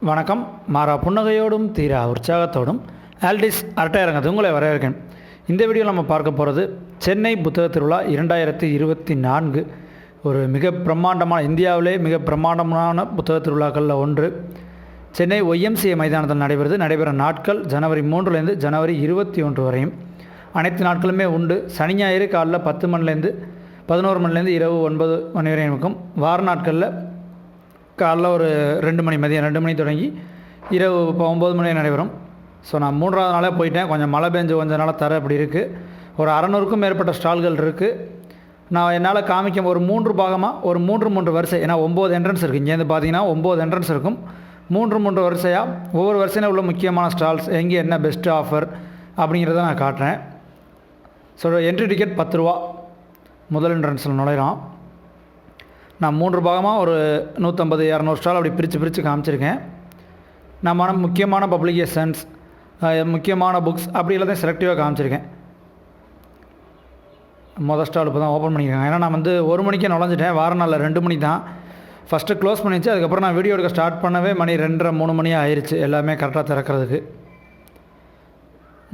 வணக்கம். மாறா புன்னகையோடும் தீரா உற்சாகத்தோடும் ஆல்டிஸ் அரட்டையரங்கத்து உங்களை வரவேற்கிறேன். இந்த வீடியோவில் நம்ம பார்க்க போகிறது சென்னை புத்தக திருவிழா இரண்டாயிரத்தி இருபத்தி நான்கு. ஒரு மிக பிரம்மாண்டமான இந்தியாவிலே மிக பிரம்மாண்டமான புத்தக திருவிழாக்களில் ஒன்று. சென்னை ஒய்எம்சிஏ மைதானத்தில் நடைபெறுது. நடைபெற நாட்கள் ஜனவரி மூன்றுலேருந்து ஜனவரி இருபத்தி ஒன்று வரையும். அனைத்து நாட்களுமே உண்டு. சனி ஞாயிறு காலைல பத்து மணிலேருந்து பதினோரு மணிலேருந்து இரவு ஒன்பது மணி வரையும் இருக்கும். வார நாட்களில் காலைல ஒரு ரெண்டு மணி மதியம் ரெண்டு மணி தொடங்கி இரவு இப்போ ஒம்பது மணி நடைபெறும். ஸோ நான் மூன்றாவது நாளே போயிட்டேன். கொஞ்சம் மழை பெஞ்சு கொஞ்ச நாளாக தர அப்படி இருக்குது ஒரு அறநூறுக்கும் மேற்பட்ட ஸ்டால்கள் இருக்குது நான் என்னால் காமிக்க ஒரு மூன்று பாகமாக ஒரு மூன்று மூன்று வரிசை ஏன்னா ஒம்பது என்ட்ரன்ஸ் இருக்குது இங்கேருந்து பார்த்தீங்கன்னா ஒம்பது என்ட்ரன்ஸ் இருக்கும். மூன்று மூன்று வரிசையாக ஒவ்வொரு வரிசையில் உள்ள முக்கியமான ஸ்டால்ஸ் எங்கே என்ன பெஸ்ட்டு ஆஃபர் அப்படிங்கிறத நான் காட்டுறேன். ஸோ என்ட்ரி டிக்கெட் பத்து ரூபா. முதல் என்ட்ரன்ஸில் நுழையிறோம் நான் மூன்று பாகமாக ஒரு நூற்றம்பது இரநூறு ஸ்டால் அப்படி பிரித்து பிரித்து காமிச்சிருக்கேன். நம்ம முக்கியமான பப்ளிகேஷன்ஸ் முக்கியமான புக்ஸ் அப்படி எல்லாத்தையும் செலக்டிவாக காமிச்சிருக்கேன். மொதல் ஸ்டால் இப்போ தான் ஓப்பன் பண்ணியிருக்காங்க. ஏன்னா நான் வந்து ஒரு மணிக்கே நுழைஞ்சிட்டேன். வார நாளில் ரெண்டு மணி தான். ஃபஸ்ட்டு க்ளோஸ் பண்ணிச்சு. அதுக்கப்புறம் நான் வீடியோ எடுக்க ஸ்டார்ட் பண்ணவே மணி ரெண்டரை மூணு மணி ஆயிடுச்சு எல்லாமே கரெக்டாக திறக்கிறதுக்கு.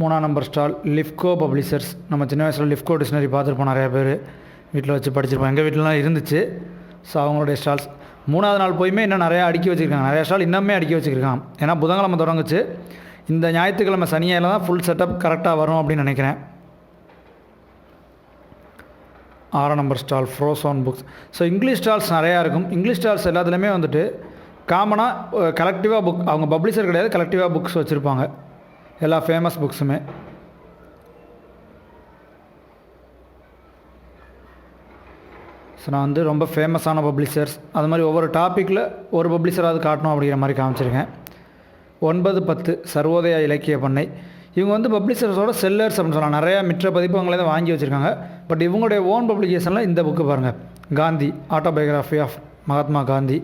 மூணாம் நம்பர் ஸ்டால் லிஃப்கோ பப்ளிஷர்ஸ் நம்ம சின்ன வயசில் லிஃப்கோ டிக்ஷனரி பார்த்துருப்போம் நிறையா பேர். வீட்டில் வச்சு படிச்சிருப்போம். எங்கள் வீட்டிலலாம் இருந்துச்சு. ஸோ அவங்களுடைய ஸ்டால்ஸ் மூணாவது நாள் போயுமே இன்னும் நிறையா அடுக்கி வச்சுருக்காங்க. நிறையா ஸ்டால் இன்னுமே அடுக்கி வச்சுருக்காங்க. ஏன்னா புதன்கிழமை தொடங்குச்சு. இந்த ஞாயிற்றுக்கிழமை சனியாயில் தான் ஃபுல் செட்டப் கரெக்டாக வரும் அப்படின்னு நினைக்கிறேன். ஆறாம் number stall ஃப்ரோசோன் books so English stalls நிறையா இருக்கும். இங்கிலீஷ் ஸ்டால்ஸ் எல்லாத்துலேயுமே வந்துட்டு காமனாக கலெக்டிவாக புக் அவங்க பப்ளிஷர் கிடையாது. கலெக்டிவாக புக்ஸ் வச்சுருப்பாங்க. எல்லா ஃபேமஸ் புக்ஸுமே ஸோ நான் வந்து ரொம்ப ஃபேமஸான பப்ளிஷர்ஸ் அது மாதிரி ஒவ்வொரு டாப்பிக்கில் ஒரு பப்ளிஷராவது காட்டணும் அப்படிங்கிற மாதிரி காமிச்சிருக்கேன். ஒன்பது பத்து சர்வோதயா இலக்கிய பண்ணை. இவங்க வந்து பப்ளிஷர்ஸோட செல்லர்ஸ் அப்படின்னு சொல்லலாம். நிறையா மிற்ற பதிப்பகங்களே தான் வாங்கி வச்சுருக்காங்க. பட் இவங்களுடைய ஓன் பப்ளிகேஷனில் இந்த புக்கு பாருங்கள் காந்தி ஆட்டோபயோகிராஃபி ஆஃப் மகாத்மா காந்தி.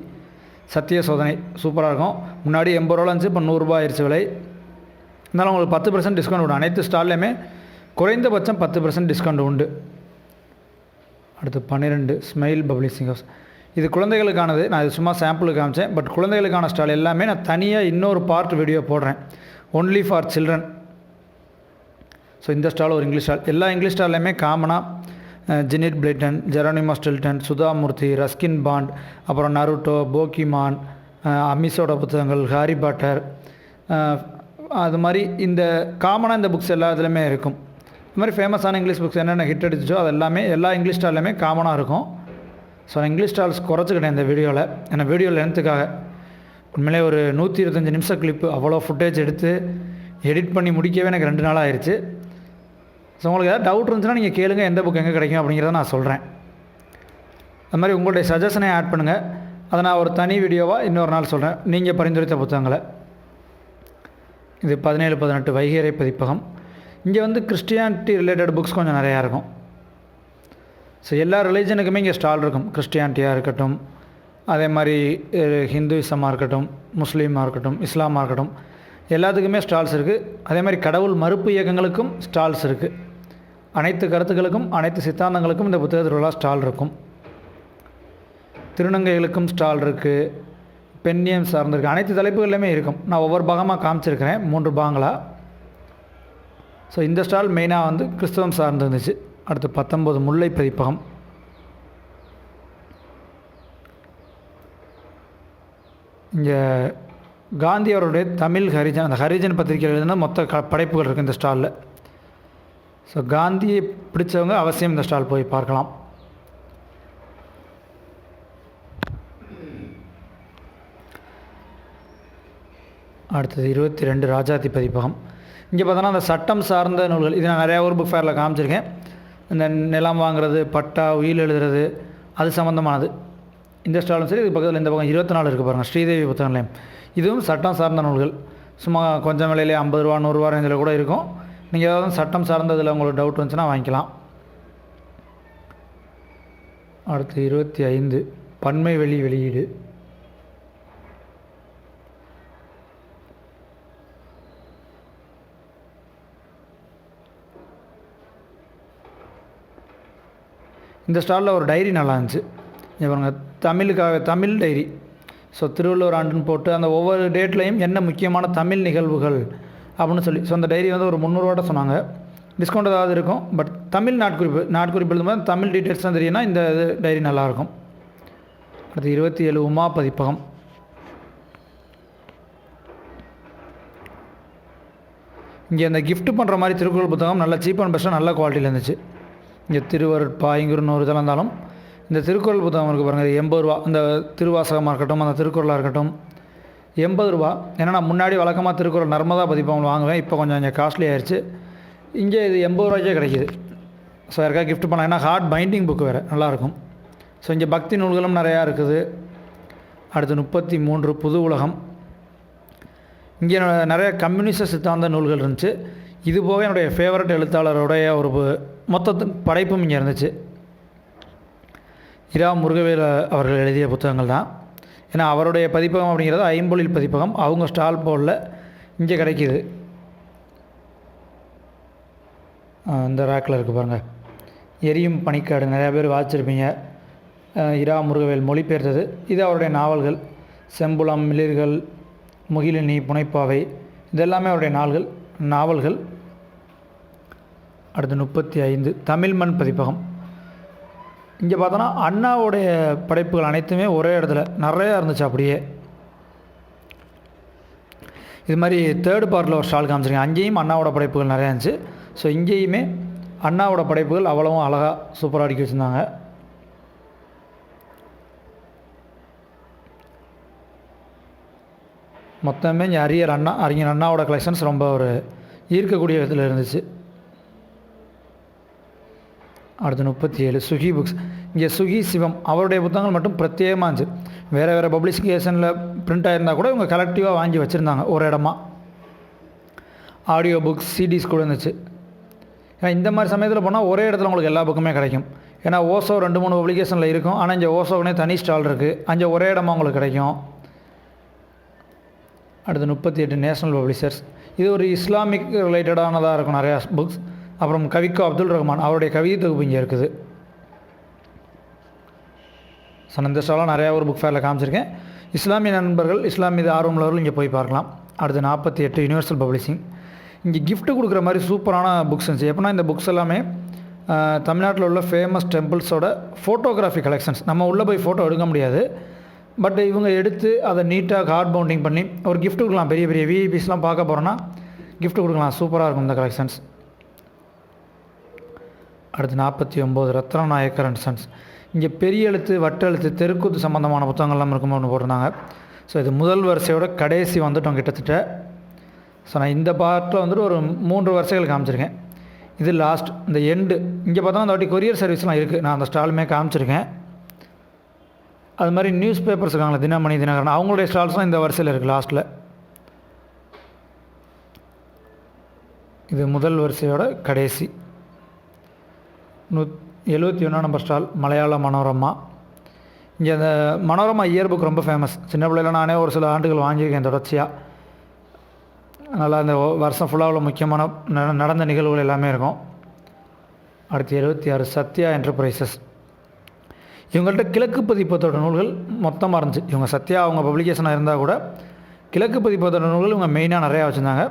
சத்திய சோதனை சூப்பராக இருக்கும். முன்னாடி எண்பது ரூபா இருந்துச்சு இப்போ நூறுரூபா ஆயிடுச்சு விலை. இருந்தாலும் உங்களுக்கு பத்து பர்சன்ட் டிஸ்கவுண்ட் உண்டு. அனைத்து ஸ்டால்லையுமே குறைந்தபட்சம் பத்து பர்சன்ட் டிஸ்கவுண்ட் உண்டு. அடுத்து பன்னிரெண்டு ஸ்மைல் பப்ளிஷிங் ஹவுஸ் இது குழந்தைகளுக்கானது. நான் இது சும்மா சாம்பிளுக்கு காமிச்சேன். பட் குழந்தைகளுக்கான ஸ்டால் எல்லாமே நான் தனியாக இன்னொரு பார்ட் வீடியோ போடுறேன். ஒன்லி ஃபார் சில்ட்ரன் ஸோ இந்த ஸ்டால் ஒரு இங்கிலீஷ் ஸ்டால் எல்லா இங்கிலீஷ் ஸ்டால்லையுமே காமனாக Enid Blyton Geronimo Stilton Sudha Murthy Ruskin Bond அப்புறம் நருட்டோ போக்கிமான் அமிஸோட புத்தகங்கள் ஹாரி பாட்டர் அது மாதிரி இந்த காமனாக இந்த புக்ஸ் எல்லா இதுலேயுமே இருக்கும். இது மாதிரி ஃபேமஸான இங்கிலீஷ் புக்ஸ் என்னென்ன ஹிட் அடிச்சோ அது எல்லாமே எல்லா இங்கிலீஷ் ஸ்டால்லையுமே காமனாக இருக்கும். ஸோ நான் இங்கிலீஷ் ஸ்டால்ஸ் குறைச்சிக்கிட்டேன் இந்த வீடியோவில் ஏன்னா வீடியோ லென்த்துக்காக உண்மையிலே ஒரு நூற்றி இருபத்தஞ்சி நிமிஷம் கிளிப்பு அவ்வளோ ஃபுட்டேஜ் எடுத்து எடிட் பண்ணி முடிக்கவே எனக்கு ரெண்டு நாள் ஆயிடுச்சு ஸோ உங்களுக்கு ஏதாவது டவுட் இருந்துச்சுன்னா நீங்கள் கேளுங்க எந்த புக் எங்கே கிடைக்கும் அப்படிங்கிறத நான் சொல்கிறேன் அது மாதிரி உங்களுடைய சஜஷனை ஆட் பண்ணுங்கள் அதை நான் ஒரு தனி வீடியோவாக இன்னொரு நாள் சொல்கிறேன் நீங்கள் பரிந்துரைத்த புத்தகங்களை. இது பதினேழு பதினெட்டு வைகரை பதிப்பகம். இங்கே வந்து கிறிஸ்டியானிட்டி ரிலேட்டட் புக்ஸ் கொஞ்சம் நிறையா இருக்கும். ஸோ எல்லா ரிலீஜனுக்குமே இங்கே ஸ்டால் இருக்கும். கிறிஸ்டியானிட்டியாக இருக்கட்டும் அதே மாதிரி ஹிந்துவிசமாக இருக்கட்டும் முஸ்லீமாக இருக்கட்டும் இஸ்லாமாக இருக்கட்டும் எல்லாத்துக்குமே ஸ்டால்ஸ் இருக்குது அதே மாதிரி கடவுள் மறுப்பு இயக்கங்களுக்கும் ஸ்டால்ஸ் இருக்குது அனைத்து கருத்துக்களுக்கும் அனைத்து சித்தாந்தங்களுக்கும் இந்த புத்தக திருவிழா ஸ்டால் இருக்கும். திருநங்கைகளுக்கும் ஸ்டால் இருக்குது பெண்ணியம் சார்ந்திருக்கு அனைத்து தலைப்புகள்லையுமே இருக்கும். நான் ஒவ்வொரு பாகமாக காமிச்சிருக்கிறேன். மூன்று பாகங்களாக ஸோ இந்த ஸ்டால் மெயினாக வந்து கிறிஸ்தவம் சார்ந்து இருந்துச்சு அடுத்து பத்தொம்போது முல்லை பதிப்பகம் இங்கே காந்தி அவருடைய தமிழ் ஹரிஜன் அந்த ஹரிஜன் பத்திரிகையில் எழுதின மொத்த க படைப்புகள் இருக்குது இந்த ஸ்டாலில் ஸோ காந்தியை பிடிச்சவங்க அவசியம் இந்த ஸ்டால் போய் பார்க்கலாம். அடுத்தது இருபத்தி ரெண்டு ராஜாதி பதிப்பகம் இங்கே பார்த்தோன்னா அந்த சட்டம் சார்ந்த நூல்கள் இது நான் நிறையா ஒரு புக் ஃபேரில் காமிச்சிருக்கேன். இந்த நிலம் வாங்குறது பட்டா உயில் எழுதுறது அது சம்மந்தமானது இந்த ஸ்டாலும் சரி இது பக்கத்தில் இந்த பக்கம் இருபத்தி நாலு இருக்குது பாருங்கள் ஸ்ரீதேவி புத்தகங்களையும் இதுவும் சட்டம் சார்ந்த நூல்கள். சும்மா கொஞ்சம் விலையிலே ஐம்பது ரூபா நூறுரூவா ரேஞ்சில் கூட இருக்கும். நீங்கள் ஏதாவது சட்டம் சார்ந்ததில் உங்களுக்கு டவுட் வந்துச்சுன்னா வாங்கிக்கலாம். அடுத்து இருபத்தி ஐந்து பன்மை வெளி வெளியீடு. இந்த ஸ்டாலில் ஒரு டைரி நல்லா இருந்துச்சு. இங்கே தமிழுக்காக தமிழ் டைரி. ஸோ திருவள்ளுவர் ஆண்டுன்னு போட்டு அந்த ஒவ்வொரு டேட்லேயும் என்ன முக்கியமான தமிழ் நிகழ்வுகள் அப்படின்னு சொல்லி ஸோ அந்த டைரி வந்து ஒரு முந்நூறுவாட்ட சொன்னாங்க. டிஸ்கவுண்ட் ஏதாவது இருக்கும் பட் தமிழ் நாட்குறிப்பு நாட்குறிப்பு எழுதும்போது தமிழ் டீட்டெயில்ஸ் தான் தெரியும்னா இந்த இது டைரி நல்லாயிருக்கும் அடுத்து இருபத்தி ஏழு உமா பதிப்பகம். இங்கே அந்த கிஃப்ட் பண்ணுற மாதிரி திருக்குறள் புத்தகம் நல்ல சீப் அண்ட் பெஸ்ட்டாக நல்ல குவாலிட்டியில் இருந்துச்சு. இங்கே திருவருட்பா ஒரு இதெல்லாம் இருந்தாலும் இந்த திருக்குறள் புத்தகம் இருக்குது பாருங்கள் எண்பது ரூபா இந்த திருவாசகமாக இருக்கட்டும் அந்த திருக்குறளாக இருக்கட்டும் எண்பது ரூபா. ஏன்னா நான் முன்னாடி வழக்கமாக திருக்குறள் நர்மதா பதிப்பகம் வாங்குவேன் இப்போ கொஞ்சம் கொஞ்சம் காஸ்ட்லி ஆயிடுச்சு இங்கே இது எண்பது ரூபாய்க்கே கிடைக்கிது. ஸோ யாருக்கா கிஃப்ட் பண்ணலாம் ஏன்னா ஹார்ட் பைண்டிங் புக் வேறு நல்லாயிருக்கும். ஸோ இங்கே பக்தி நூல்களும் நிறையா இருக்குது. அடுத்து முப்பத்தி மூன்று புது உலகம். இங்கே நிறைய கம்யூனிச சித்தாந்த நூல்கள் இருந்துச்சு. இது போக என்னுடைய ஃபேவரட் எழுத்தாளருடைய ஒரு மொத்த படைப்பும் இங்கே இருந்துச்சு. இரா முருகவேல் அவர்கள் எழுதிய புத்தகங்கள் தான். ஏன்னா அவருடைய பதிப்பகம் அப்படிங்கிறது ஐம்பொழில் பதிப்பகம். அவங்க ஸ்டால் போலில் இங்கே கிடைக்கிது. இந்த ரேக்கில் இருக்குது பாருங்கள் எரியும் பனிக்காடு. நிறையா பேர் வாசிச்சிருப்பீங்க. இரா முருகவேல் மொழிபெயர்த்தது. இது அவருடைய நாவல்கள். செம்புலம் மிளிர்கள் முகிலினி புனைப்பாவை. இதெல்லாமே அவருடைய நாள்கள் நாவல்கள். அடுத்து முப்பத்தி ஐந்து தமிழ் மண் பதிப்பகம். இங்கே பார்த்தோன்னா அண்ணாவுடைய படைப்புகள் அனைத்துமே ஒரே இடத்துல நிறையா இருந்துச்சு அப்படியே. இது மாதிரி தேர்ட் பார்ட்டில் ஒரு ஸ்டால் காமிச்சிருக்கேன். அங்கேயும் அண்ணாவோட படைப்புகள் நிறையா இருந்துச்சு. ஸோ இங்கேயுமே அண்ணாவோட படைப்புகள் அவ்வளவும் அழகாக சூப்பராக அடிக்க வச்சுருந்தாங்க. மொத்தமே இங்கே அரியர் அண்ணா அறிஞர் அண்ணாவோட கலெக்ஷன்ஸ் ரொம்ப ஒரு ஈர்க்கக்கூடிய விதத்தில் இருந்துச்சு. அடுத்து முப்பத்தி ஏழு சுகி புக்ஸ் இங்கே சுகி சிவம் அவருடைய புத்தகங்கள் மட்டும் பிரத்யேகமாக இருந்துச்சு. வேறு வேறு பப்ளிசிகேஷனில் பிரிண்ட் ஆகிருந்தால் கூட இவங்க கலெக்டிவாக வாங்கி வச்சுருந்தாங்க ஒரு இடமா. ஆடியோ புக்ஸ் சிடிஸ் கூட இருந்துச்சு. ஏன்னா இந்த மாதிரி சமயத்தில் போனால் ஒரே இடத்துல உங்களுக்கு எல்லா புக்குமே கிடைக்கும். ஏன்னா ஓசோ ரெண்டு மூணு பப்ளிகேஷனில் இருக்கும். ஆனால் இங்கே ஓசோவுனே தனி ஸ்டால் இருக்குது அங்கே ஒரே இடமா உங்களுக்கு கிடைக்கும். அடுத்து முப்பத்தி எட்டு நேஷனல் பப்ளிஷர்ஸ் இது ஒரு இஸ்லாமிக் ரிலேட்டடானதாக இருக்கும் நிறையா புக்ஸ் அப்புறம் கவிக்கோ அப்துல் ரஹ்மான் அவருடைய கவிதை தொகுப்பு இங்கே இருக்குது. ஸோ நான் இந்த ஸ்டாலாம் நிறையா ஒரு புக் ஃபேரில் காமிச்சிருக்கேன். இஸ்லாமிய நண்பர்கள் இஸ்லாம் மீது ஆர்வம் உள்ளவர்கள் இங்கே போய் பார்க்கலாம். அடுத்து நாற்பத்தி எட்டு யூனிவர்சல் பப்ளிஷிங் இங்கே கிஃப்ட்டு கொடுக்குற மாதிரி சூப்பரான புக்ஸ் இருந்துச்சு. எப்படின்னா இந்த புக்ஸ் எல்லாமே தமிழ்நாட்டில் உள்ள ஃபேமஸ் டெம்பிள்ஸோட ஃபோட்டோகிராஃபி கலெக்ஷன்ஸ் நம்ம உள்ளே போய் ஃபோட்டோ எடுக்க முடியாது. பட் இவங்க எடுத்து அதை நீட்டாக கார்ட் பவுண்டிங் பண்ணி ஒரு கிஃப்ட் கொடுக்கலாம். பெரிய பெரிய விஐபிஸ்லாம் பார்க்க போகிறோன்னா கிஃப்ட் கொடுக்கலாம். சூப்பராக இருக்கும் இந்த கலெக்ஷன்ஸ் அடுத்து நாற்பத்தி ஒம்பது ரத்ன நாயக்கர் அண்ட் சன்ஸ் இங்கே பெரிய எழுத்து வட்ட எழுத்து தெருக்கூத்து சம்மந்தமான புத்தகங்கள்லாம் இருக்கும் ஒன்று போட்டிருந்தாங்க. ஸோ இது முதல் வரிசையோட கடைசி வந்துட்டோம் கிட்டத்தட்ட. ஸோ நான் இந்த பார்ட்டில் வந்துட்டு ஒரு மூன்று வரிசைகள் காமிச்சிருக்கேன். இது லாஸ்ட் இந்த எண்டு இங்கே பார்த்தா அந்த வாட்டி கொரியர் சர்வீஸ்லாம் இருக்குது நான் அந்த ஸ்டாலுமே காமிச்சிருக்கேன். அது மாதிரி நியூஸ் பேப்பர்ஸ் இருக்காங்களே தினமணி தினகரன் அவங்களுடைய ஸ்டால்ஸ்லாம் இந்த வரிசையில் இருக்குது லாஸ்ட்டில் இது முதல் வரிசையோட கடைசி. நூ எழுபத்தி ஒன்றாம் நம்பர் ஸ்டால் மலையாள மனோரமா. இங்கே அந்த மனோரமா இயர் புக் ரொம்ப ஃபேமஸ் சின்ன பிள்ளையில நானே ஒரு சில ஆண்டுகள் வாங்கியிருக்கேன் தொடர்ச்சியாக நல்லா அந்த வருஷம் ஃபுல்லாக உள்ள முக்கியமான நடந்த நிகழ்வுகள் எல்லாமே இருக்கும். அடுத்து எழுபத்தி ஆறு சத்யா என்டர்பிரைசஸ் இவங்கள்ட்ட கிழக்கு பதிப்பத்தோட நூல்கள் மொத்தமாக இருந்துச்சு. இவங்க சத்யா அவங்க பப்ளிகேஷனாக இருந்தால் கூட கிழக்கு பதிப்பத்தோட நூல்கள் இவங்க மெயினாக நிறையா வச்சுருந்தாங்க.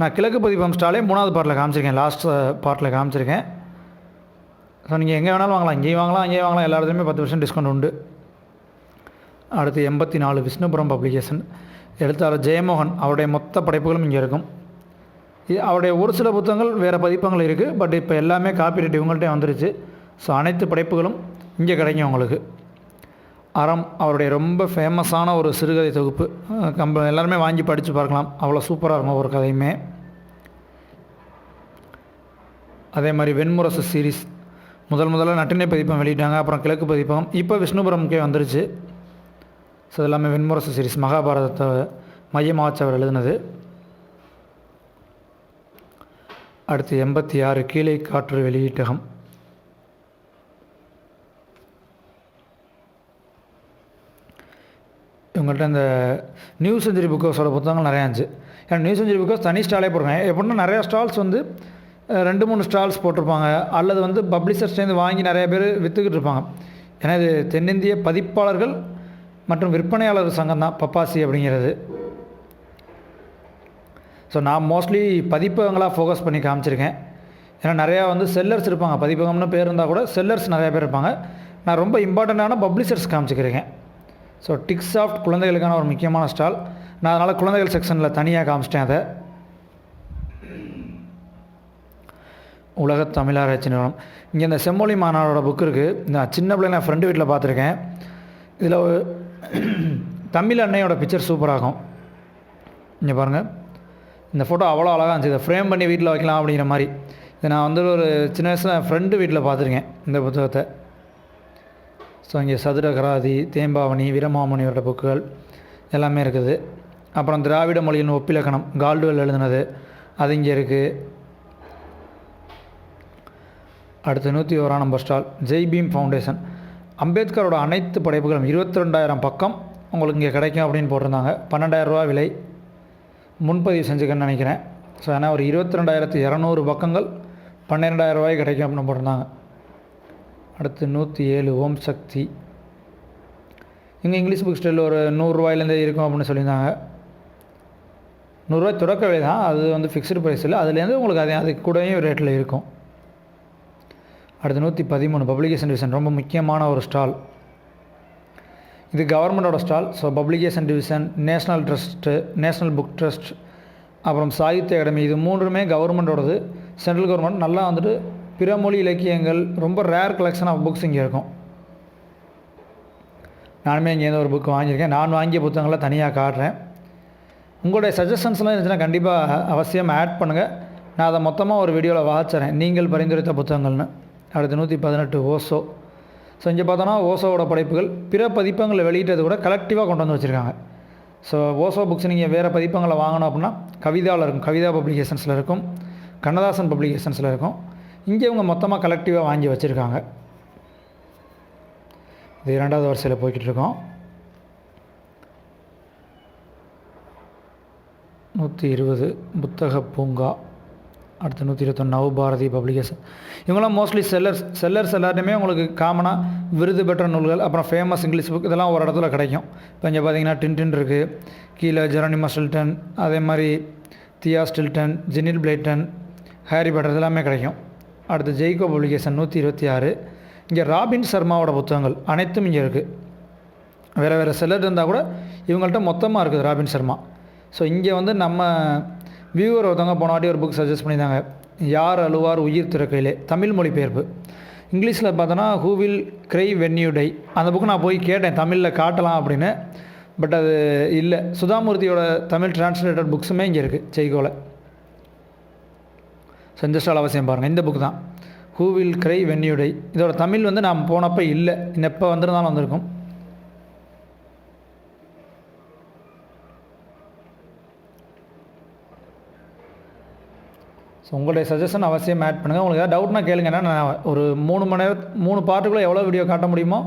நான் கிழக்கு பதிப்பம் ஸ்டாலே மூணாவது பார்ட்டில் காமிச்சிருக்கேன். லாஸ்ட் பார்ட்டில் காமிச்சிருக்கேன். ஸோ நீங்கள் எங்கே வேணாலும் வாங்கலாம். இங்கேயும் வாங்கலாம் அங்கேயும் வாங்கலாம். எல்லா இடத்துலையுமே பத்து பர்சன்ட் டிஸ்கவுண்ட் உண்டு. அடுத்து எண்பத்தி நாலு விஷ்ணுபுரம் பப்ளிகேஷன் எழுத்தாளர் ஜெயமோகன் அவருடைய மொத்த படைப்புகளும் இங்கே இருக்கும். இது அவருடைய ஒரு சில புத்தகங்கள் வேறு பதிப்பங்கள் இருக்குது பட் இப்போ எல்லாமே காப்பிரைட் இவங்கள்ட்டே வந்துருச்சு. ஸோ அனைத்து படைப்புகளும் இங்கே கிடைக்கும் உங்களுக்கு. அறம் அவருடைய ரொம்ப ஃபேமஸான ஒரு சிறுகதை தொகுப்பு. கம்ப எல்லாருமே வாங்கி படித்து பார்க்கலாம். அவ்வளோ சூப்பராக இருக்கும் ஒவ்வொரு கதையுமே. அதே மாதிரி வெண்முரசு சீரிஸ் முதல் முதல்ல நட்டினை பதிப்பம் வெளியிட்டாங்க அப்புறம் கிழக்கு பதிப்பம். இப்போ விஷ்ணுபுரம்கே வந்துருச்சு. ஸோ இது எல்லாமே வெண்முரசு சீரிஸ் மகாபாரதத்தை மையமாக வச்சு அவர் எழுதினது. அடுத்து எண்பத்தி ஆறு கீழே காற்று வெளியீட்டகம். இவங்கள்ட்ட இந்த நியூ செஞ்சுரி புக்கோஸோட புத்தகங்கள் நிறையா இருந்துச்சு. ஏன்னா நியூ செஞ்சுரி புக்கோஸ் தனி ஸ்டாலே போடுறாங்க எப்படின்னா நிறையா ஸ்டால்ஸ் வந்து ரெண்டு மூணு ஸ்டால்ஸ் போட்டிருப்பாங்க. அல்லது வந்து பப்ளிஷர்ஸ்லேருந்து வாங்கி நிறைய பேர் விற்றுக்கிட்டு இருப்பாங்க. ஏன்னா இது தென்னிந்திய பதிப்பாளர்கள் மற்றும் விற்பனையாளர் சங்கம் தான் பப்பாசி அப்படிங்கிறது. ஸோ நான் மோஸ்ட்லி பதிப்பகங்களாக ஃபோக்கஸ் பண்ணி காமிச்சிருக்கேன். ஏன்னா நிறையா வந்து செல்லர்ஸ் இருப்பாங்க. பதிப்பகம்னு பேர் இருந்தால் கூட செல்லர்ஸ் நிறையா பேர் இருப்பாங்க. நான் ரொம்ப இம்பார்ட்டண்ட்டான பப்ளிஷர்ஸ் காமிச்சிக்கிறேன் ஸோ டிக் சாஃப்ட் குழந்தைகளுக்கான ஒரு முக்கியமான ஸ்டால். நான் அதனால் குழந்தைகள் செக்ஷனில் தனியாக காமிச்சிட்டேன் அதை. உலக தமிழாராய்ச்சி நிறுவனம். இங்கே இந்த செம்மொழி மாநாடோட புக் இருக்குது நான் சின்ன பிள்ளை நான் ஃப்ரெண்டு வீட்டில் பார்த்துருக்கேன். இதில் ஒரு தமிழ் அன்னையோட பிக்சர் சூப்பராகும் இங்கே பாருங்கள் இந்த ஃபோட்டோ அவ்வளோ அழகாக இருந்துச்சு. இதை ஃப்ரேம் பண்ணி வீட்டில் வைக்கலாம் அப்படிங்கிற மாதிரி. இதை நான் வந்து ஒரு சின்ன வயசில் ஃப்ரெண்டு வீட்டில் பார்த்துருக்கேன். இந்த புத்தகத்தை. ஸோ இங்கே சதுரகராதி தேம்பாவணி வீரமாமுனியோட புக்குகள் எல்லாமே இருக்குது. அப்புறம் திராவிட மொழியின் ஒப்பிலக்கணம் கால்டுவெல் எழுதுனது. அது இங்கே இருக்குது அடுத்து நூற்றி ஓராம் number stall Jai Bhim foundation அம்பேத்கரோட அனைத்து படைப்புகளும் இருபத்தி ரெண்டாயிரம் பக்கம் உங்களுக்கு இங்கே கிடைக்கும் அப்படின்னு போட்டிருந்தாங்க. பன்னெண்டாயிரரூவா விலை. முன்பதிவு செஞ்சுக்கன்னு நினைக்கிறேன். ஸோ ஏன்னா ஒரு இருபத்தி ரெண்டாயிரத்து இரநூறு பக்கங்கள் பன்னிரெண்டாயிரம் ரூபாய் கிடைக்கும் அப்படின்னு போட்டிருந்தாங்க. அடுத்து நூற்றி ஏழு ஓம் சக்தி. இங்கே இங்கிலீஷ் புக் ஸ்டைலில் ஒரு நூறுரூவாயிலேருந்தே இருக்கும் அப்படின்னு சொல்லியிருந்தாங்க. நூறுரூவாய் தொடக்க விலை தான். அது வந்து ஃபிக்ஸ்டு ப்ரைஸ் இல்லை. அதுலேருந்து உங்களுக்கு அதே அது கூடயும் ரேட்டில் இருக்கும். அடுத்து நூற்றி பதிமூணு பப்ளிகேஷன் டிவிஷன் ரொம்ப முக்கியமான ஒரு ஸ்டால் இது கவர்மெண்டோட stall so publication division national trust national book trust அப்புறம் சாகித்ய அகாடமி இது மூன்றுமே கவர்மெண்டோடது சென்ட்ரல் கவர்மெண்ட் நல்லா வந்துட்டு பிற மொழி இலக்கியங்கள் ரொம்ப ரேர் கலெக்ஷன் ஆஃப் புக்ஸ் இங்கே இருக்கும். நானுமே இங்கேருந்து ஒரு புக் வாங்கியிருக்கேன். நான் வாங்கிய புத்தகங்களை தனியாக காட்டுறேன். உங்களுடைய சஜஷன்ஸ்லாம் இருந்துச்சுன்னா கண்டிப்பாக அவசியம் ஆட் பண்ணுங்கள் நான் அதை மொத்தமாக ஒரு வீடியோவில் வாசிச்சுறேன் நீங்கள் பரிந்துரைத்த புத்தகங்கள்னு. அடுத்து நூற்றி பதினெட்டு ஓசோ. ஸோ இங்கே பார்த்தோன்னா ஓசோவோட படைப்புகள் பிற பதிப்பங்களை வெளியிட்டது கூட கலெக்டிவாக கொண்டு வந்து வச்சுருக்காங்க. ஸோ ஓசோ புக்ஸ் நீங்கள் வேறு பதிப்பங்களை வாங்கணும் அப்படின்னா கவிதாவில் இருக்கும். கவிதா பப்ளிகேஷன்ஸில் இருக்கும். கண்ணதாசன் பப்ளிகேஷன்ஸில் இருக்கும். இங்கே இவங்க மொத்தமாக கலெக்டிவாக வாங்கி வச்சுருக்காங்க. இது இரண்டாவது வரிசையில் போய்கிட்டு இருக்கோம். நூற்றி இருபது புத்தக பூங்கா. அடுத்து நூற்றி இருபத்தொன்று நவ பாரதி பப்ளிகேஷன் இவங்களாம் மோஸ்ட்லி செல்லர்ஸ் செல்லர்ஸ் எல்லாருமே உங்களுக்கு காமனாக விருது பெற்ற நூல்கள் அப்புறம் ஃபேமஸ் இங்கிலீஷ் புக் இதெல்லாம் ஒரு இடத்துல கிடைக்கும். இப்போ இங்கே பார்த்தீங்கன்னா டின்டின் இருக்குது கீழே ஜெரனிமா ஸ்டில்டன் அதே மாதிரி தியா ஸ்டில்டன் ஜெனில் பிளேட்டன் ஹாரி பட்டர் இதெல்லாமே கிடைக்கும். அடுத்து ஜெய்கோ பப்ளிகேஷன் நூற்றி இருபத்தி ஆறு. இங்கே ராபின் சர்மாவோட புத்தகங்கள் அனைத்தும் இங்கே இருக்குது வேறு வேறு செல்லர் இருந்தால் கூட இவங்கள்ட்ட மொத்தமாக இருக்குது ராபின் சர்மா ஸோ இங்கே வந்து நம்ம வியூவர் ஒருத்தவங்க போனாட்டி ஒரு புக் சஜஸ்ட் பண்ணியிருந்தாங்க. யார் அழுவார் உயிர் திறக்கையிலே? தமிழ் மொழிபெயர்ப்பு. இங்கிலீஷில் பார்த்தோன்னா who will cry when you die அந்த புக்கு நான் போய் கேட்டேன் தமிழில் காட்டலாம் அப்படின்னு. பட் அது இல்லை. சுதாமூர்த்தியோட தமிழ் டிரான்ஸ்லேட்டட் புக்ஸுமே இங்கே இருக்குது செய்கோல. செஞ்சஸ்டால் அவசியம் பாருங்கள் இந்த புக் தான். Who will cry when you die இதோட தமிழ் வந்து நான் போனப்போ இல்லை. எப்போ வந்திருந்தாலும் வந்திருக்கும். ஸோ உங்களுடைய சஜஷன் அவசியம் ஆட் பண்ணுங்கள் உங்களுக்கு ஏதாவது டவுட்னா கேளுங்க. ஏன்னா நான் ஒரு மூணு மணி நேரம் மூணு பாட்டுக்குள்ளே எவ்வளோ வீடியோ காட்ட முடியுமோ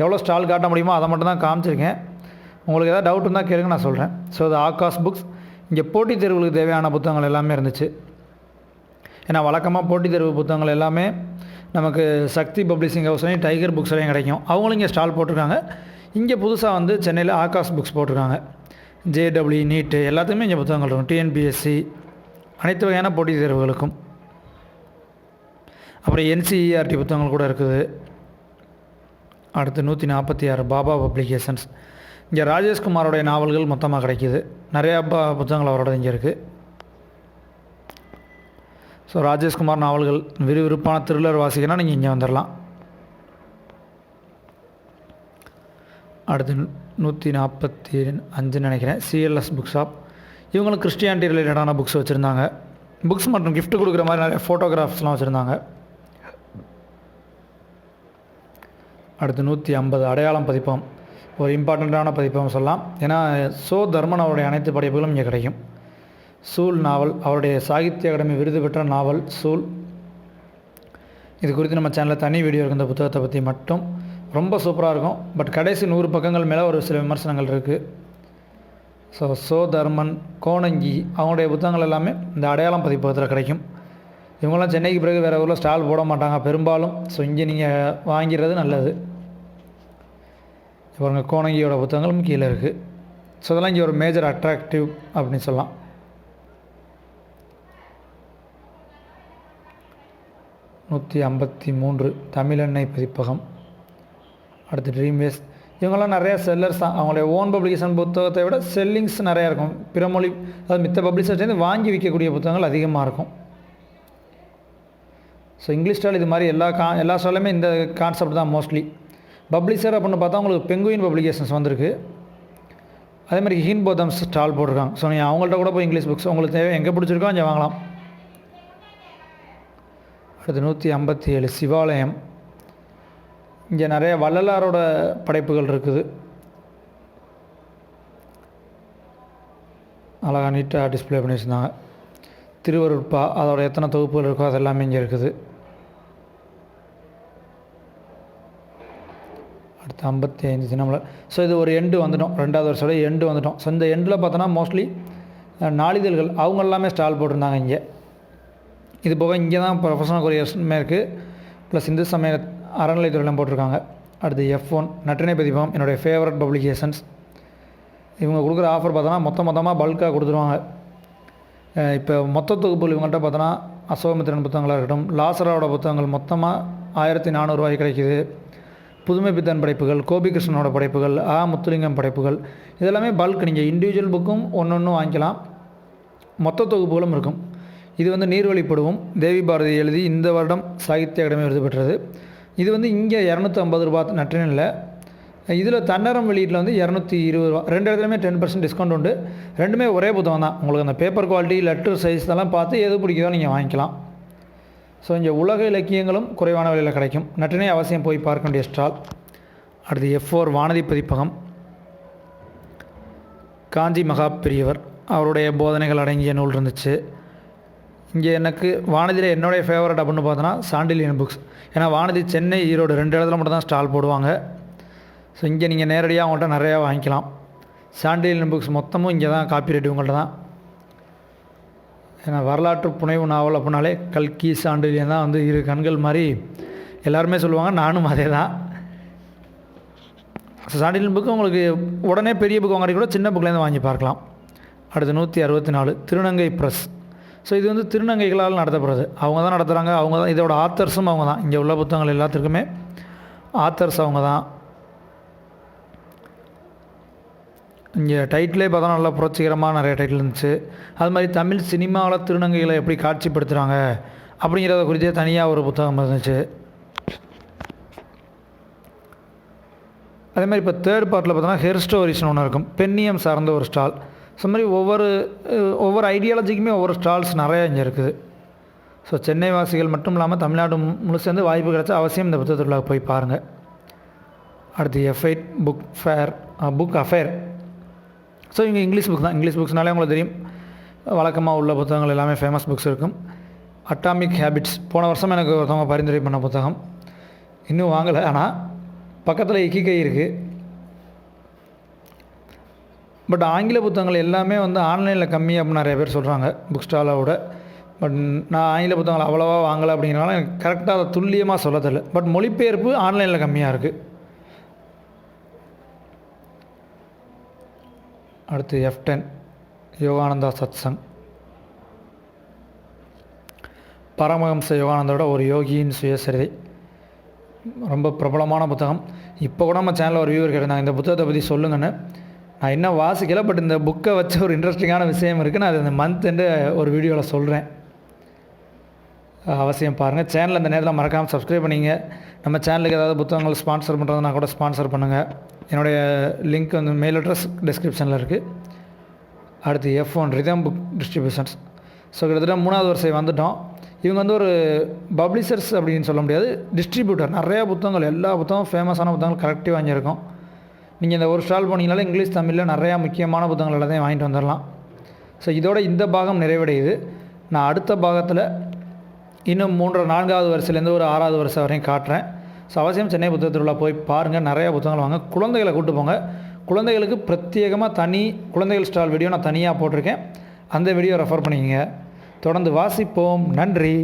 எவ்வளோ ஸ்டால் காட்ட முடியுமோ அதை மட்டும் தான் காமிச்சிருக்கேன். உங்களுக்கு ஏதாவது டவுட் இருந்தால் கேளுங்க நான் சொல்கிறேன் ஸோ இது ஆகாஷ் புக்ஸ் இங்கே போட்டித் தேர்வுகளுக்கு தேவையான புத்தகங்கள் எல்லாமே இருந்துச்சு. ஏன்னா வழக்கமாக போட்டித் தேர்வு புத்தகங்கள் எல்லாமே நமக்கு சக்தி பப்ளிஷிங் ஹவுஸ்லையும் டைகர் புக்ஸ்லையும் கிடைக்கும். அவங்களும் இங்கே ஸ்டால் போட்டிருக்காங்க. இங்கே புதுசாக வந்து சென்னையில் ஆகாஷ் புக்ஸ் போட்டிருக்காங்க. ஜேடபிள்யூ நீட்டு எல்லாத்துக்குமே இங்கே புத்தகங்கள் இருக்கும். டிஎன்பிஎஸ்சி அனைத்து வகையான போட்டித் தேர்வுகளுக்கும். அப்புறம் என்சிஇஆர்டி புத்தகங்கள் கூட இருக்குது. அடுத்து நூற்றி நாற்பத்தி ஆறு பாபா பப்ளிகேஷன்ஸ் இங்கே ராஜேஷ்குமாரோடைய நாவல்கள் மொத்தமாக கிடைக்கிது. நிறையா பா புத்தகங்கள் அவரோட இங்கே இருக்குது ஸோ ராஜேஷ்குமார் நாவல்கள் விறுவிறுப்பான திருளர் வாசிக்கனா நீங்கள் இங்கே வந்துடலாம் அடுத்து நூற்றி நாற்பத்தி அஞ்சுன்னு நினைக்கிறேன். சிஎல்எஸ் புக் ஷாப் இவங்களும் கிறிஸ்டியானிட்டி ரிலேட்டடான புக்ஸ் வச்சுருந்தாங்க. புக்ஸ் மற்றும் கிஃப்ட் கொடுக்குற மாதிரி நிறைய ஃபோட்டோகிராஃப்ஸ்லாம் வச்சுருந்தாங்க. அடுத்து நூற்றி ஐம்பது அடையாளம் பதிப்பம். ஒரு இம்பார்ட்டண்ட்டான பதிப்பம் சொல்லலாம். ஏன்னா சோ தர்மன் அவருடைய அனைத்து படைப்புகளும் இங்கே கிடைக்கும். சூல் நாவல் அவருடைய சாகித்ய அகாடமி விருது பெற்ற நாவல் சூல். இது குறித்து நம்ம சேனலில் தனி வீடியோ இருக்கு இந்த புத்தகத்தை பற்றி மட்டும். ரொம்ப சூப்பராக இருக்கும். பட் கடைசி நூறு பக்கங்கள் மேலே ஒரு சில விமர்சனங்கள் இருக்குது ஸோ சோ தர்மன் கோணங்கி அவங்களுடைய புத்தகங்கள் எல்லாமே இந்த அடையாளம் பதிப்பகத்தில் கிடைக்கும். இவங்களாம் சென்னைக்கு பிறகு வேறு ஊரில் ஸ்டால் போட மாட்டாங்க பெரும்பாலும். ஸோ இங்கே நீங்கள் வாங்கிறது நல்லது. பாருங்கள் கோணங்கியோட புத்தகங்களும் கீழே இருக்குது ஸோ இதெல்லாம் இங்கே ஒரு மேஜர் அட்ராக்டிவ் அப்படின்னு சொல்லலாம். நூற்றி ஐம்பத்தி மூன்று தமிழெண்ணெய் பதிப்பகம். அடுத்து ட்ரீம் வேஸ்ட் இவங்கெல்லாம் நிறைய செல்லர்ஸ் தான். அவங்களுடைய ஓன் பப்ளிகேஷன் புத்தகத்தை விட செல்லிங்ஸ் நிறையா இருக்கும். பிறமொழி அதாவது மித்த பப்ளிஷர்ஸ்லேருந்து வாங்கி விற்கக்கூடிய புத்தகங்கள் அதிகமாக இருக்கும். ஸோ இங்கிலீஷ் ஸ்டால் இது மாதிரி எல்லா கா எல்லா ஸ்டாலுமே இந்த கான்செப்ட் தான் மோஸ்ட்லி பப்ளிஷர் அப்படின்னு பார்த்தா உங்களுக்கு பெங்குயின் பப்ளிகேஷன்ஸ் வந்திருக்கு. அதே மாதிரி ஹீன் போதம்ஸ் ஸ்டால் போட்டிருக்காங்க. ஸோ நீங்கள் அவங்கள்ட்ட கூட போய் இங்கிலீஷ் புக்ஸ் உங்களுக்கு தேவை எங்கே பிடிச்சிருக்கோ அங்கே வாங்கலாம். அடுத்து நூற்றி ஐம்பத்தி ஏழு சிவாலயம். இங்கே நிறைய வள்ளலாரோட படைப்புகள் இருக்குது. அழகாக நீட்டாக டிஸ்பிளே பண்ணி வச்சுருந்தாங்க. திருவருட்பா அதோட எத்தனை தொகுப்புகள் இருக்கோ அது எல்லாமே இங்கே இருக்குது. அடுத்து ஐம்பத்தி ஐந்து தினமலர் ஸோ இது ஒரு எண்டு வந்துட்டோம். ரெண்டாவது வருஷோட எண்டு வந்துட்டோம். ஸோ இந்த எண்டில் பார்த்தோன்னா மோஸ்ட்லி நாளிதழ்கள் அவங்க எல்லாமே ஸ்டால் போட்டிருந்தாங்க இங்கே. இது போக இங்கே தான் ப்ரொஃபஷனல் கொரியர்ஸ்மே இருக்குது ப்ளஸ் இந்து சமய அறநிலைத்துறையிலும் போட்டிருக்காங்க. அடுத்து எஃப் ஒன் நற்றினை பதிப்பம் என்னுடைய ஃபேவரட் பப்ளிகேஷன்ஸ் இவங்க கொடுக்குற ஆஃபர் பார்த்தோன்னா மொத்த மொத்தமாக பல்காக கொடுத்துருவாங்க. இப்போ மொத்த தொகுப்புகள் இவங்கள்ட்ட பார்த்தோன்னா அசோகமித்திரன் புத்தகங்களாக இருக்கட்டும் லாசராவோட புத்தகங்கள் மொத்தமாக ஆயிரத்தி நானூறுரூவாய்க்கு கிடைக்கிது. புதுமை பித்தன் படைப்புகள் கோபிகிருஷ்ணனோட படைப்புகள் ஆ முத்துலிங்கம் படைப்புகள் இதெல்லாமே பல்க் நீங்கள் இண்டிவிஜுவல் புக்கும் ஒன்று ஒன்றும் வாங்கிக்கலாம். மொத்த தொகுப்புகளும் இருக்கும். இது வந்து நீர்வழிப்படுவோம். தேவி பாரதி எழுதி இந்த வருடம் சாகித்ய அகாடமி விருது பெற்றது. இது வந்து இங்கே இரநூத்தி ஐம்பது ரூபா நற்றினில் இதில் தன்னரம் வெளியீட்டில் வந்து இரநூத்தி இருபது ரூபா. ரெண்டு இடத்துலையுமே டென் பர்சன்ட் டிஸ்கவுண்ட் உண்டு. ரெண்டுமே ஒரே புத்தகம் தான். உங்களுக்கு அந்த பேப்பர் குவாலிட்டி லெட்டர் சைஸ் இதெல்லாம் பார்த்து எது பிடிக்குதோ நீங்கள் வாங்கிக்கலாம். ஸோ இங்கே உலக இலக்கியங்களும் குறைவான விலையில் கிடைக்கும். நற்றினை அவசியம் போய் பார்க்க வேண்டிய ஸ்டால். அடுத்து எஃப் ஓர் வானதி பதிப்பகம். காஞ்சி மகா பெரியவர். அவருடைய போதனைகள் அடங்கிய நூல் இருந்துச்சு. இங்கே எனக்கு வானதியில் என்னுடைய ஃபேவரட் அப்படின்னு பார்த்தோன்னா சாண்டிலியன் புக்ஸ் ஏன்னா வானதி சென்னை ஈரோடு ரெண்டு இடத்துல மட்டும் தான் ஸ்டால் போடுவாங்க. ஸோ இங்கே நீங்கள் நேரடியாக அவங்கள்ட்ட நிறையா வாங்கிக்கலாம். சாண்டிலியன் புக்ஸ் மொத்தமும் இங்கே தான் காப்பி ரைட் உங்கள்கிட்ட தான். ஏன்னா வரலாற்று புனைவு நாவல் அப்படின்னாலே கல்கி சாண்டிலியன் தான் வந்து இரு கண்கள் மாதிரி எல்லாருமே சொல்லுவாங்க நானும் அதே தான் சாண்டிலியன் புக்கு உங்களுக்கு உடனே பெரிய புக் வாங்குறது கூட சின்ன புக்லேருந்து வாங்கி பார்க்கலாம். அடுத்து நூற்றி அறுபத்தி நாலு திருநங்கை ப்ரெஸ் ஸோ இது வந்து திருநங்கைகளால் நடத்தப்படுறது. அவங்க தான் நடத்துகிறாங்க அவங்க தான் இதோட ஆத்தர்ஸும் அவங்க தான். இங்கே உள்ள புத்தகங்கள் எல்லாத்துக்குமே ஆத்தர்ஸ் அவங்க தான். இங்கே டைட்டிலே பார்த்தா நல்லா புரட்சிகரமாக நிறைய டைட்டில் இருந்துச்சு. அது மாதிரி தமிழ் சினிமாவில் திருநங்கைகளை எப்படி காட்சிப்படுத்துகிறாங்க அப்படிங்கிறத குறித்தே தனியாக ஒரு புத்தகம் இருந்துச்சு. அதே மாதிரி இப்போ தேர்ட் பார்ட்டில் பார்த்தோன்னா ஹெர் ஸ்டோரிஸ்னு ஒன்று இருக்கும். பெண்ணியம் சார்ந்த ஒரு ஸ்டால் ஸோ மாதிரி ஒவ்வொரு ஒவ்வொரு ஐடியாலஜிக்குமே ஒவ்வொரு ஸ்டால்ஸ் நிறையா இங்கே இருக்குது. ஸோ சென்னை வாசிகள் மட்டும் இல்லாமல் தமிழ்நாடு முழு சேர்ந்து வாய்ப்பு கிடைச்சா அவசியம் இந்த புத்தகத்தில் போய் பாருங்கள் அடுத்து F eight book fair book affair so இங்கே இங்கிலீஷ் புக் தான். இங்கிலீஷ் புக்ஸ்னாலே உங்களுக்கு தெரியும். வழக்கமாக உள்ள புத்தகங்கள் எல்லாமே ஃபேமஸ் புக்ஸ் இருக்கும். அட்டாமிக் ஹேபிட்ஸ் போன வருஷம் எனக்கு ஒருத்தவங்க பரிந்துரை பண்ண புத்தகம். இன்னும் வாங்கலை ஆனால் பக்கத்தில் இக்கிகை இருக்குது பட் ஆங்கில புத்தகங்கள் எல்லாமே வந்து ஆன்லைனில் கம்மி அப்படின்னு நிறைய பேர் சொல்கிறாங்க புக் ஸ்டாலோட பட் நான் ஆங்கில புத்தகங்கள் அவ்வளோவா வாங்கலை அப்படிங்கிறனால எனக்கு கரெக்டாக அதை துல்லியமாக சொல்ல தெரியல பட் மொழிபெயர்ப்பு ஆன்லைனில் கம்மியாக இருக்குது அடுத்து எஃப் டென் யோகானந்தா சத்சங். பரமஹம்ச யோகானந்தோட ஒரு யோகியின் சுயசரிதை ரொம்ப பிரபலமான புத்தகம். இப்போ கூட நம்ம சேனலில் ஒரு வியூவர் கேட்டிருந்தாங்க. இந்த புத்தகத்தை பற்றி சொல்லுங்கன்னு. நான் இன்னும் வாசிக்கல பட் இந்த புக்கை வச்ச ஒரு இன்ட்ரெஸ்டிங்கான விஷயம் இருக்குது நான் அது இந்த மந்த் எண்டு ஒரு வீடியோவில் சொல்கிறேன் அவசியம் பாருங்கள் சேனலில் இந்த நேரத்தில் மறக்காமல் சப்ஸ்கிரைப் பண்ணிங்க. நம்ம சேனலுக்கு ஏதாவது புத்தகங்கள் ஸ்பான்சர் பண்ணுறதுனா கூட ஸ்பான்சர் பண்ணுங்கள் என்னுடைய லிங்க் வந்து மெயில் அட்ரஸ் டிஸ்கிரிப்ஷனில் இருக்குது அடுத்து F one rhythm book distributions so கிட்டத்தட்ட மூணாவது வருஷம் வந்துட்டோம். இவங்க வந்து ஒரு பப்ளிஷர்ஸ் அப்படின்னு சொல்ல முடியாது. டிஸ்ட்ரிபியூட்டர் நிறையா புத்தகங்கள் எல்லா புத்தகம் ஃபேமஸான புத்தகங்கள் கரெக்டாக வாங்கியிருக்கோம். நீங்கள் இந்த ஒரு ஸ்டால் போனீங்கனாலே இங்கிலீஷ் தமிழில் நிறையா முக்கியமான புத்தகங்கள் எல்லாத்தையும் வாங்கிட்டு வந்துடலாம் ஸோ இதோட இந்த பாகம் நிறைவடையுது. நான் அடுத்த பாகத்தில் இன்னும் மூன்று நான்காவது வருஷத்துலேருந்து ஒரு ஆறாவது வருஷம் வரையும் காட்டுறேன். ஸோ அவசியம் சென்னை புத்தக திருவிழா போய் பாருங்கள் நிறையா புத்தகங்கள் வாங்க. குழந்தைகளை கூட்டு போங்க. குழந்தைகளுக்கு பிரத்யேகமாக தனி குழந்தைகள் ஸ்டால் வீடியோ நான் தனியாக போட்டிருக்கேன். அந்த வீடியோ ரெஃபர் பண்ணிக்கோங்க. தொடர்ந்து வாசிப்போம். நன்றி.